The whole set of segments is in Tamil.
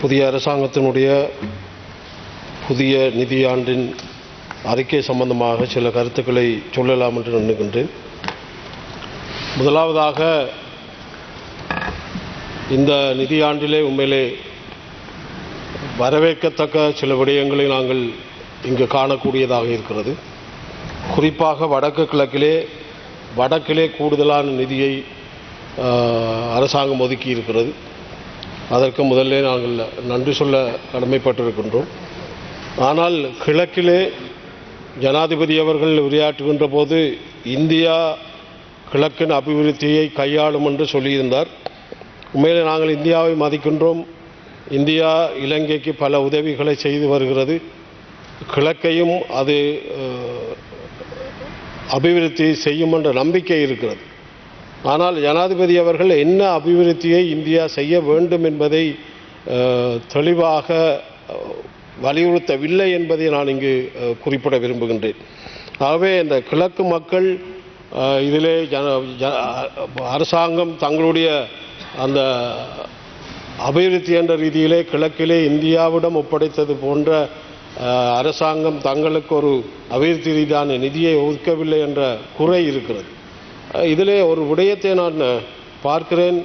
புதிய அரசாங்கத்தினுடைய புதிய நிதியாண்டின் அறிக்கை சம்பந்தமாக சில கருத்துக்களை சொல்லலாம் என்று நினைக்கின்றேன் முதலாவதாக இந்த நிதியாண்டிலே உண்மையிலே வரவேற்கத்தக்க சில விடயங்களை நாங்கள் இங்கு காணக்கூடியதாக இருக்கிறது. குறிப்பாக வடக்கு கிழக்கிலே வடக்கிலே கூடுதலான நிதியை அரசாங்கம் ஒதுக்கி இருக்கிறது அதற்கு முதல்ல நாங்கள் நன்றி சொல்ல கடமைப்பட்டிருக்கின்றோம். ஆனால் கிழக்கிலே ஜனாதிபதி அவர்கள் உரையாற்றுகின்ற போது இந்தியா கிழக்கின் அபிவிருத்தியை கையாளும் என்று சொல்லியிருந்தார். உண்மையிலே நாங்கள் இந்தியாவை மதிக்கின்றோம். இந்தியா இலங்கைக்கு பல உதவிகளை செய்து வருகிறது. கிழக்கையும் அது அபிவிருத்தி செய்யும் என்ற நம்பிக்கை இருக்கிறது. ஆனால் ஜனாதிபதி அவர்கள் என்ன அபிவிருத்தியை இந்தியா செய்ய வேண்டும் என்பதை தெளிவாக வலியுறுத்தவில்லை என்பதை நான் இங்கு குறிப்பிட விரும்புகின்றேன். ஆகவே இந்த கிழக்கு மக்கள் இதிலே ஜன அரசாங்கம் தங்களுடைய அந்த அபிவிருத்தி என்ற ரீதியிலே கிழக்கிலே இந்தியாவிடம் ஒப்படைத்தது போன்ற அரசாங்கம் தங்களுக்கு ஒரு அபிவிருத்தி ரீதியான நிதியை ஒதுக்கவில்லை என்ற குறை இருக்கிறது. இதிலே ஒரு விடயத்தை நான் பார்க்கிறேன்.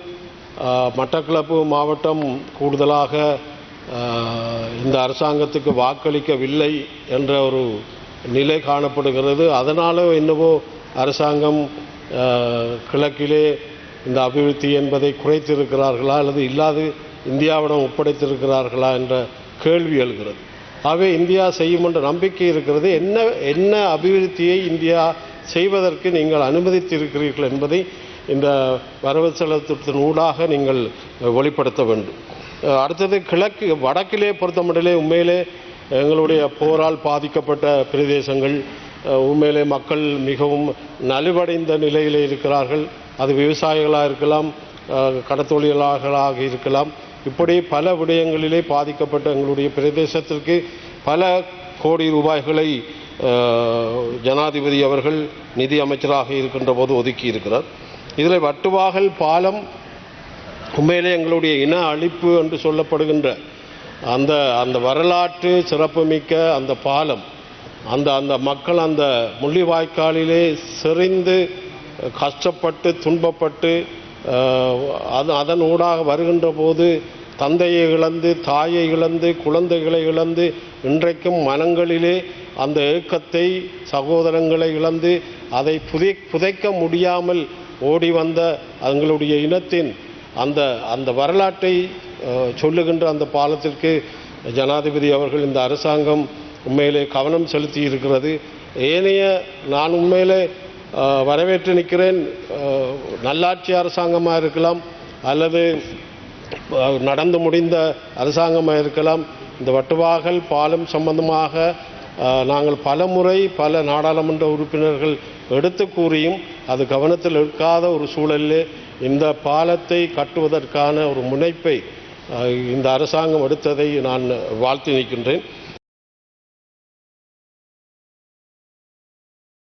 மட்டக்களப்பு மாவட்டம் கூடுதலாக இந்த அரசாங்கத்துக்கு வாக்களிக்கவில்லை என்ற ஒரு நிலை காணப்படுகிறது. அதனால் என்னவோ அரசாங்கம் கிழக்கிலே இந்த அபிவிருத்தி என்பதை குறைத்திருக்கிறார்களா அல்லது இல்லாது இந்தியாவிடம் ஒப்படைத்திருக்கிறார்களா என்ற கேள்வி எழுகிறது. ஆகவே இந்தியா செய்யும் என்ற நம்பிக்கை இருக்கிறது. என்ன என்ன அபிவிருத்தியை இந்தியா செய்வதற்கு நீங்கள் அனுமதித்திருக்கிறீர்கள் என்பதை இந்த வரவு செலவுத்திட்டத்தின் ஊடாக நீங்கள் வெளிப்படுத்த வேண்டும். அடுத்தது கிழக்கு வடக்கிலே பொறுத்தமட்டிலே உண்மையிலே எங்களுடைய போரால் பாதிக்கப்பட்ட பிரதேசங்கள் உண்மையிலே மக்கள் மிகவும் நலிவடைந்த நிலையிலே இருக்கிறார்கள். அது விவசாயிகளாக இருக்கலாம் கடத்தொழிலாளர்களாக இருக்கலாம். இப்படி பல விடயங்களிலே பாதிக்கப்பட்ட எங்களுடைய பிரதேசத்திற்கு பல கோடி ரூபாய்களை ஜனாதிபதி அவர்கள் நிதி அமைச்சராக இருக்கின்ற போது ஒதுக்கி இருக்கிறார். இதில் வட்டுவாகல் பாலம் உண்மையிலே எங்களுடைய இன அழிப்பு என்று சொல்லப்படுகின்ற அந்த அந்த வரலாற்று சிறப்புமிக்க அந்த பாலம் அந்த அந்த மக்கள் அந்த முள்ளிவாய்க்காலிலே செறிந்து கஷ்டப்பட்டு துன்பப்பட்டு அது அதன் ஊடாக வருகின்ற போது தந்தையை இழந்து தாயை இழந்து குழந்தைகளை இழந்து இன்றைக்கும் மனங்களிலே அந்த ஏக்கத்தை சகோதரங்களை இழந்து அதை புதை புதைக்க முடியாமல் ஓடி வந்த எங்களுடைய இனத்தின் அந்த அந்த வரலாற்றை சொல்லுகின்ற அந்த பாலத்திற்கு ஜனாதிபதி அவர்கள் இந்த அரசாங்கம் உண்மையிலே கவனம் செலுத்தி இருக்கிறது. ஏனைய நான் உண்மையிலே வரவேற்று நிற்கிறேன். நல்லாட்சி அரசாங்கமாக இருக்கலாம் அல்லது நடந்து முடிந்த அரசாங்கமாக இருக்கலாம் இந்த வட்டுவாகல் பாலம் சம்பந்தமாக நாங்கள் பல முறை பல நாடாளுமன்ற உறுப்பினர்கள் எடுத்து கூறியும் அது கவனத்தில் எடுக்காத ஒரு சூழலில் இந்த பாலத்தை கட்டுவதற்கான ஒரு முனைப்பை இந்த அரசாங்கம் எடுத்ததை நான் வாழ்த்தி நிற்கின்றேன்.